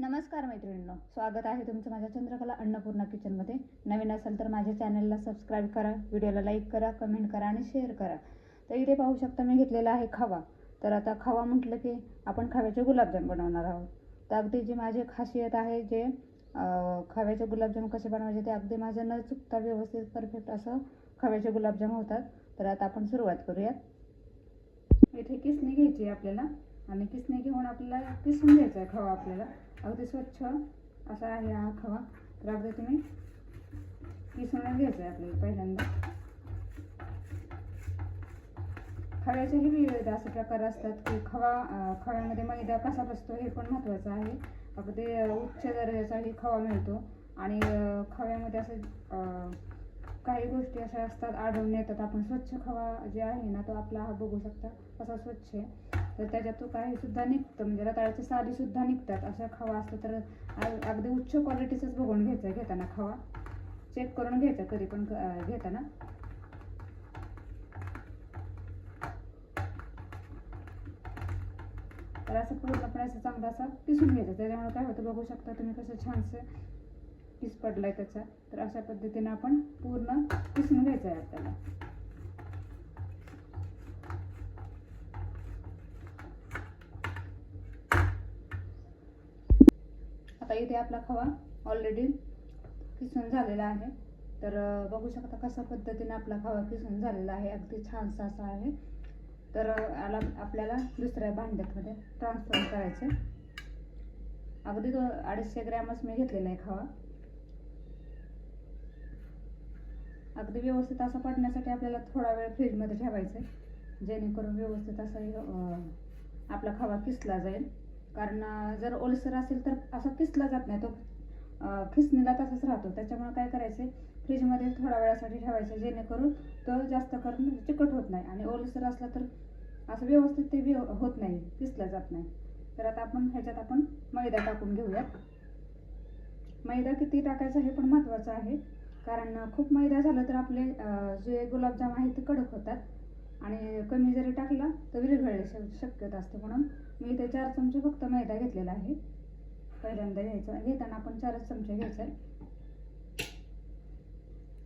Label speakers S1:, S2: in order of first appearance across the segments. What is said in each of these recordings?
S1: नमस्कार मैत्रिणींनो स्वागत आहे तुमचं माझ्या चंद्रकला अन्नपूर्णा किचनमध्ये नवीन असेल तर माझ्या चॅनलला सबस्क्राईब करा व्हिडिओला लाईक करा कमेंट करा आणि शेअर करा. तर इथे पाहू शकता मी घेतलेला आहे खवा. तर आता खवा म्हटलं की आपण खव्याचे गुलाबजाम बनवणार आहोत. तर अगदी जी माझी खासियत आहे जे खव्याचे गुलाबजाम कसे बनवायचे ते अगदी माझं न चुकता व्यवस्थित परफेक्ट असं खव्याचे गुलाबजाम होतात. तर आता आपण सुरुवात करूयात. इथे किसणी घ्यायची आहे आपल्याला. आणि किसणी घेऊन आपल्याला किसून घ्यायचा आहे खवा आपल्याला. अगदी स्वच्छ असा आहे हा खवा. तर अगदी तुम्ही किसूनच घ्यायचा आहे आपल्याला पहिल्यांदा. खव्याचेही विविध असे प्रकार असतात की खवा खव्यामध्ये मैदा कसा बसतो हे पण महत्त्वाचं आहे. अगदी उच्च दर्जाचाही खवा मिळतो. आणि खव्यामध्ये असे काही गोष्टी अशा असतात आढळून येतात. आपण स्वच्छ खवा जे आहे ना तो आपला हा बघू शकता. असा स्वच्छ आहे. तर त्याच्यातून काही सुद्धा निघतं. म्हणजे रताळ्याची सालीसुद्धा निघतात. असा खवा असतो तर अगदी उच्च क्वालिटीचंच बघून घ्यायचा घेताना खवा. चेक करून घ्यायचा कधी पण घेताना. तर असं पूर्णपणे असं चांगला असा किसून घ्यायचा. त्याच्यामुळे काय होतं बघू शकता तुम्ही कसं छानसं किस पडलाय त्याचा. तर अशा पद्धतीने आपण पूर्ण किसून घ्यायचं आहे आपल्याला आता इथे आपला खवा ऑलरेडी किसून झालेला आहे. तर बघू शकता कशा पद्धतीने आपला खवा किसून झालेला आहे. अगदी छानसा असा आहे. तर आला आपल्याला दुसऱ्या भांड्यामध्ये ट्रान्सफर करायचे. अगदी तो अडीचशे ग्रॅमच मी घेतलेला आहे खवा. अगदी व्यवस्थित असं पडण्यासाठी आपल्याला थोडा वेळ फ्रीजमध्ये ठेवायचं आहे जेणेकरून व्यवस्थित असा आपला खवा किसला जाईल. कारण जर ओलसर असेल तर असा किसला जात नाही. तो खिसणीला तसाच राहतो. त्याच्यामुळे काय करायचं फ्रीजमध्ये थोड्या वेळासाठी ठेवायचं जेणेकरून तो जास्त करून चिकट होत नाही. आणि ओलसर असला तर असं व्यवस्थित ते व्यव होत नाही किसला जात नाही. तर आता आपण ह्याच्यात आपण मैदा टाकून घेऊयात. मैदा किती टाकायचा हे पण महत्त्वाचं आहे. कारण खूप मैदा झालं तर आपले जे गुलाबजाम आहेत ते कडक होतात. आणि कमी जरी टाकला तर विरघळण्याची शक्यता असते. म्हणून मी इथे चार चमचे फक्त मैदा घेतलेला आहे. पहिल्यांदा घ्यायचा. घेताना आपण चारच चमचे घ्यायचे.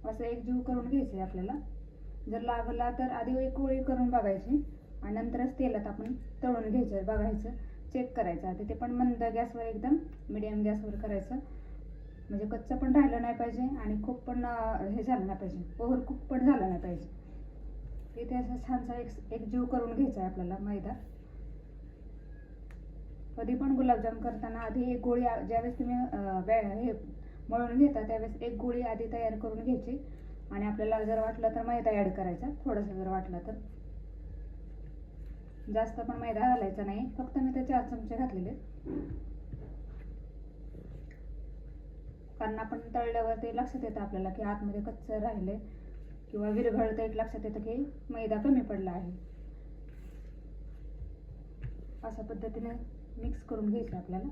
S1: असं एक जीव करून घ्यायचे आपल्याला. जर लागला तर आधी एक गोळी करून बघायची आणि नंतरच तेलात आपण तळून घ्यायचं बघायचं. चेक करायचं. आधी ते पण मंद गॅसवर एकदम मिडियम गॅसवर करायचं. म्हणजे कच्चं पण राहिलं नाही पाहिजे आणि खूप पण हे झालं नाही पाहिजे. ओव्हर कुक पण झालं नाही पाहिजे. इथे असा छानसा एक एक जीव करून घ्यायचा आहे आपल्याला मैदा कधी पण गुलाबजाम करताना आधी एक गोळी ज्यावेळेस तुम्ही बॅ- हे मळून घेता त्यावेळेस एक गोळी आधी तयार करून घ्यायची. आणि आपल्याला जर वाटलं तर मैदा ॲड करायचा थोडासा जर वाटला तर. जास्त पण मैदा घालायचा नाही फक्त मी ते चार चमचे घातलेले. कारण आपण तळल्यावर ते लक्षात येतं आपल्याला की आतमध्ये कच्चं राहिले किंवा विरघळतं एक लक्षात येतं की मैदा कमी पडला आहे. अशा पद्धतीने मिक्स करून घ्यायचं आपल्याला.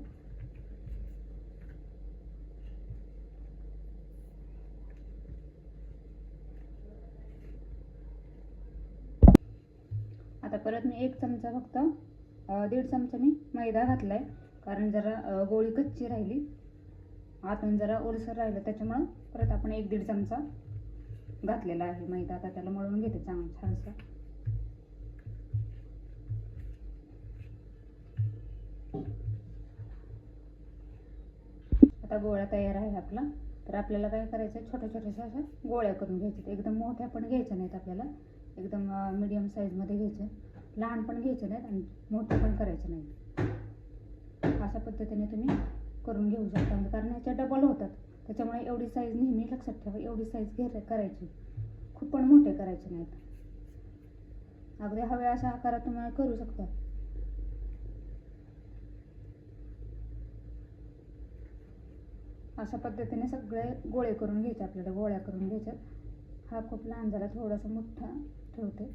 S1: आता परत मी एक चमचा फक्त दीड चमचा मी मैदा घातला आहे कारण जरा गोळी कच्ची राहिली. आतून जरा ओलसर राहिलं त्याच्यामुळं परत आपण एक दीड चमचा घातलेला आहे. मैदा आता त्याला मळून घेते चांगलं छानसं. आता गोळा तयार आहे आपला. तर आपल्याला काय करायचं आहे छोट्या छोट्याशा अशा गोळ्या करून घ्यायच्या. एकदम मोठ्या पण घ्यायच्या नाहीत आपल्याला. एकदम मिडियम साईजमध्ये घ्यायच्या लहान पण घ्यायचे नाहीत आणि मोठे पण करायचे नाहीत. अशा पद्धतीने तुम्ही करून घेऊ शकता. कारण ह्याच्या डबल होतात. त्याच्यामुळे एवढी साईज नेहमी लक्षात ठेवा एवढी साईज घे करायची. खूप पण मोठे करायचे नाहीत. अगदी हवे अशा आकारात तुम्ही करू शकता. अशा पद्धतीने सगळे गोळे करून घ्यायचे आपल्याला गोळ्या करून घ्यायच्या. हा खूप लहान झाला थोडासा मोठा ठेवते.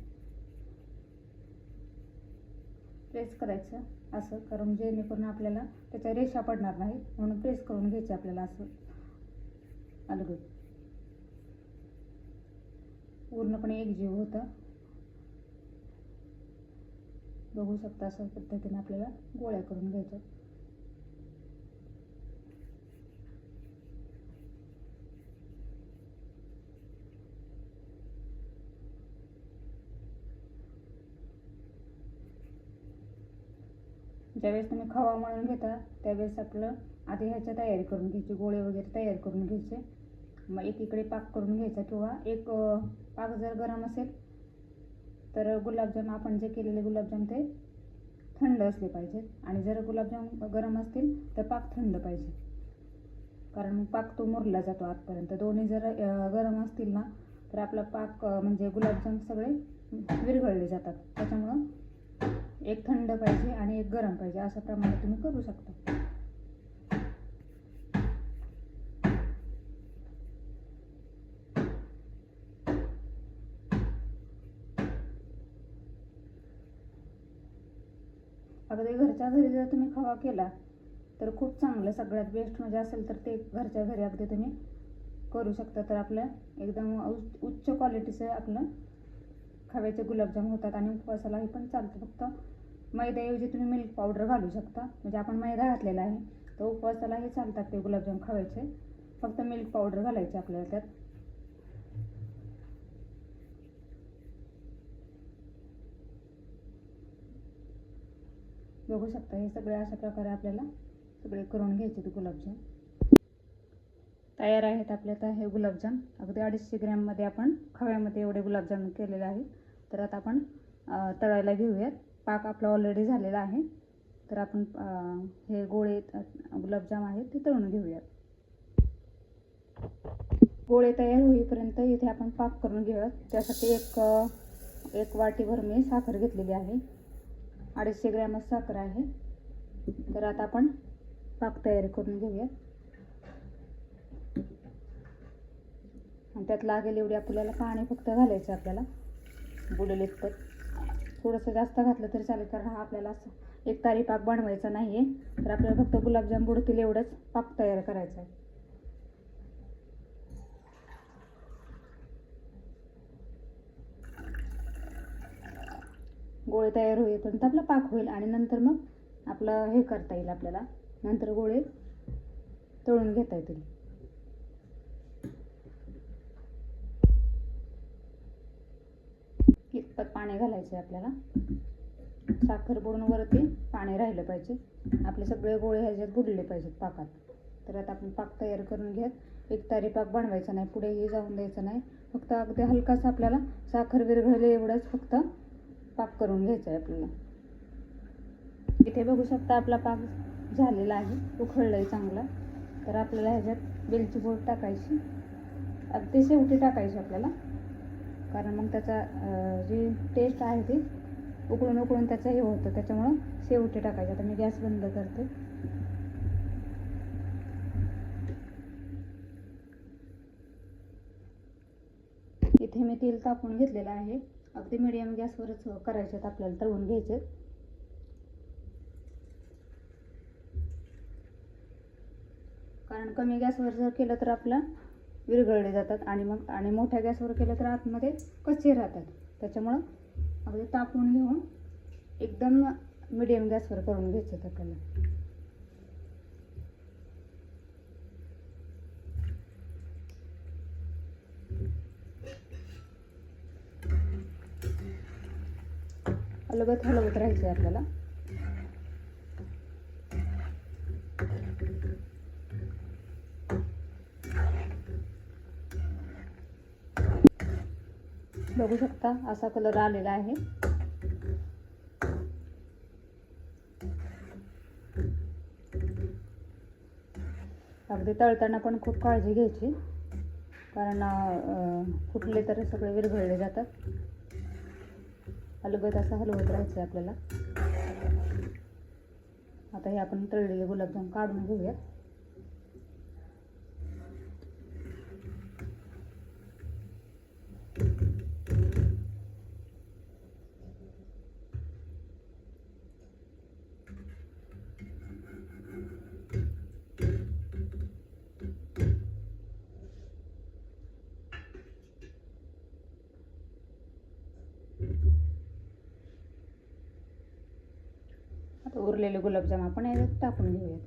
S1: प्रेस करायचं असं करून जेणेकरून आपल्याला त्याच्या रेषा पडणार नाही म्हणून प्रेस करून घ्यायचे आपल्याला असं. आलं पूर्णपणे एक जीव होता. बघू शकता अशा पद्धतीने आपल्याला गोळ्या करून घ्यायच्या. ज्यावेळेस तुम्ही खवा म्हणून घेता त्यावेळेस आपलं आधी ह्याच्या तयारी करून घ्यायची गोळे वगैरे तयार करून घ्यायचे. मग एकीकडे पाक करून घ्यायचा किंवा एक पाक जर गरम असेल तर गुलाबजाम आपण जे केलेले गुलाबजाम ते थंड असले पाहिजेत. आणि जर गुलाबजाम गरम असतील तर पाक थंड पाहिजे. कारण पाक तो मुरला जातो आतपर्यंत. दोन्ही जर गरम असतील ना तर आपला पाक म्हणजे गुलाबजाम सगळे विरघळले जातात. त्याच्यामुळं एक थंड पाहिजे आणि एक गरम पाहिजे अशा प्रमाणे तुम्ही करू शकता. घरच्या घरी जर तुम्ही खवा केला तर खूप चांगलं सगळ्यात बेस्ट म्हणजे असेल तर ते घरच्या घरी अगदी तुम्ही करू शकता. तर आपलं एकदम उच्च उच्च क्वालिटीचं आपलं खव्याचे गुलाबजाम होतात आणि उपवासालाही पण चालतं. फक्त मैद्याऐवजी तुम्ही मिल्क पावडर घालू शकता. म्हणजे आपण मैदा घातलेला आहे तर उपवासालाही चालतात ते गुलाबजाम खव्याचे. फक्त मिल्क पावडर घालायचे आपल्याला त्यात. बघू शकता हे सगळे अशा प्रकारे आपल्याला सगळे करून घ्यायचे ते गुलाबजाम. तयार आहेत आपले आता हे गुलाबजाम. अगदी अडीचशे ग्रॅममध्ये आपण खव्यामध्ये एवढे गुलाबजाम केलेले आहे तर आता आपण तळायला घेऊयात. पाक आपला ऑलरेडी झालेला आहे. तर आपण हे गोळे गुलाबजाम आहेत ते तळून घेऊयात. गोळे तयार होईपर्यंत इथे आपण पाक करून घेऊयात. त्यासाठी एक एक वाटीभर मी साखर घेतलेली आहे. अडीचशे ग्रॅमच साखर आहे. तर आता आपण पाक तयार करून घेऊयात आणि त्यात लागेल एवढी आपल्याला पाणी फक्त घालायचं आपल्याला. बुडेल तर. थोडंसं जास्त घातलं तरी चालेल कारण हा आपल्याला असं एक तारी पाक बनवायचा नाही आहे तर आपल्याला फक्त गुलाबजाम बुडतील एवढंच पाक तयार करायचा आहे. गोळे तयार होईपर्यंत आपला पाक होईल आणि नंतर मग आपलं हे करता येईल आपल्याला. नंतर गोळे तळून घेता येतील. कितपत पाणी घालायचं आहे आपल्याला. साखर बुडून वरती पाणी राहिलं पाहिजे. आपले सगळे गोळे ह्याच्यात बुडले पाहिजेत पाकात. तर आता आपण पाक तयार करून घेत. एक तारी पाक बनवायचा नाही पुढेही जाऊन द्यायचं नाही. फक्त अगदी हलकासा आपल्याला साखर विरघळले एवढंच फक्त पाक करून घ्यायचा आहे आपल्याला. इथे बघू शकता आपला पाक झालेला आहे उखळलाय चांगला. तर आपल्याला ह्याच्यात वेलची बोट टाकायची. अगदी शेवटी टाकायची आपल्याला. कारण मग त्याचा जी टेस्ट आहे ती उकळून उकळून त्याचं हे होतं. त्याच्यामुळं शेवटी टाकायची. आता मी गॅस बंद करते. इथे मी तेल तापून घेतलेलं आहे. अगदी मिडियम गॅसवरच करायचे आहेत आपल्याला तळून घ्यायचे कारण कमी गॅसवर जर केलं तर आपलं विरघळले जातात आणि मग आणि मोठ्या गॅसवर केलं तर आतमध्ये कच्चे राहतात. त्याच्यामुळं अगदी तापून घेऊन एकदम मिडियम गॅसवर करून घ्यायचे आहेत आपल्याला. हलवत हलवत राहायचं आहे आपल्याला. बघू शकता असा कलर आलेला आहे. अगदी तळताना पण खूप काळजी घ्यायची. कारण फुटले तर सगळे विरघळले जातात. हलगत असं हलवत राहायचं आहे आपल्याला. आता हे आपण तळलेले गुलाबजाम काढून घेऊया. उरलेले गुलाबजाम आपण याच्यात टाकून घेऊयात.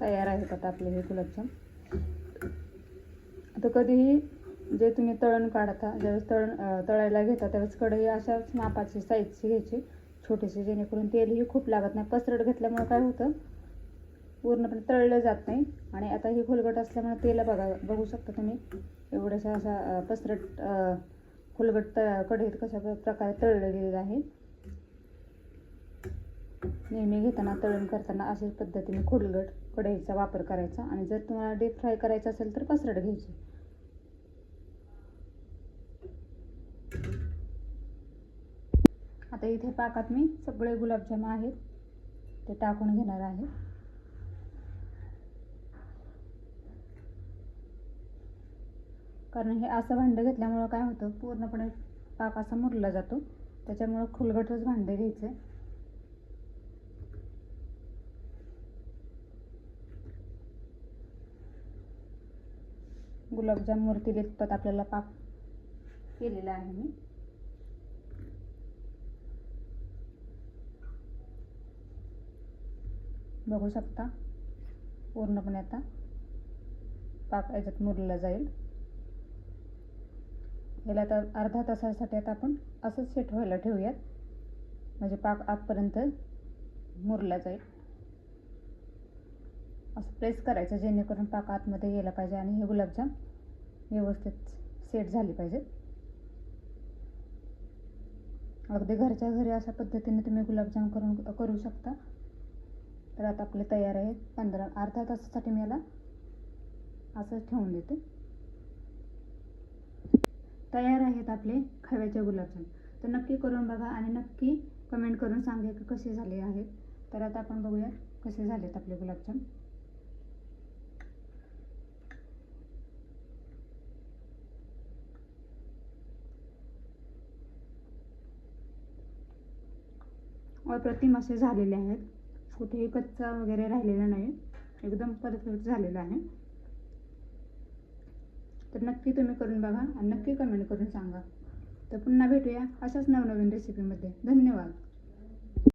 S1: तयार आहेत आता आपले हे गुलाबजाम. आता कधीही जे तुम्ही तळण काढता ज्यावेळेस तळण तळायला घेता त्यावेळेस कढई अशाच मापाची साईजची घ्यायची छोटीशी जेणेकरून तेलही खूप लागत नाही. पसरट घेतल्यामुळे काय होतं? पूर्णपणे तळलं जात नाही आणि आता ही खोलगट असल्यामुळे तेल बघा बघू शकता तुम्ही. एवढ्याशा असा पसरट खोलगट त कढईत कशा प्रकारे तळलं गेलेलं आहे. नेहमी घेताना तळण करताना अशाच पद्धतीने खोलगट कढईचा वापर करायचा आणि जर तुम्हाला डीप फ्राय करायचं असेल तर पसरट घ्यायची आता इथे पाकात मी सगळे गुलाबजाम आहेत. ते टाकून घेणार आहे. कारण हे असं भांडं घेतल्यामुळं काय होतं पूर्णपणे पाक असा मुरला जातो. त्याच्यामुळं खुलगटच भांडे घ्यायचं. गुलाबजाम मूर्ती आपल्याला पाक केलेला आहे मी. बघू शकता. पूर्णपणे आता पाक याच्यात मुरला जाईल. याला आता अर्धा तासासाठी आता आपण असंच सेट व्हायला ठेवूयात. म्हणजे पाक आतपर्यंत मुरला जाईल. असं प्रेस करायचं जेणेकरून पाक आतमध्ये गेला पाहिजे आणि हे गुलाबजाम व्यवस्थित सेट झाले पाहिजे अगदी घरच्या घरी अशा पद्धतीने तुम्ही गुलाबजाम करून करू शकता. तर आता आपले तयार आहेत पंधरा अर्धा तासासाठी मी याला असंच ठेवून देते. तयार आहेत आपले खव्याचे गुलाबजाम. तर नक्की करून बघा आणि नक्की कमेंट करून सांगा की कसे झाले आहेत. तर आता आपण बघूया कसे झालेत आपले गुलाबजाम. अप्रतिम असे झालेले आहेत. कुठेही कच्चा वगैरे राहिलेला नाही. एकदम परफेक्ट झालेला आहे. तर नक्की तुम्ही करून बघा आणि नक्की कमेंट करून सांगा. तर पुन्हा भेटूया अशाच नवनवीन रेसिपीमध्ये धन्यवाद.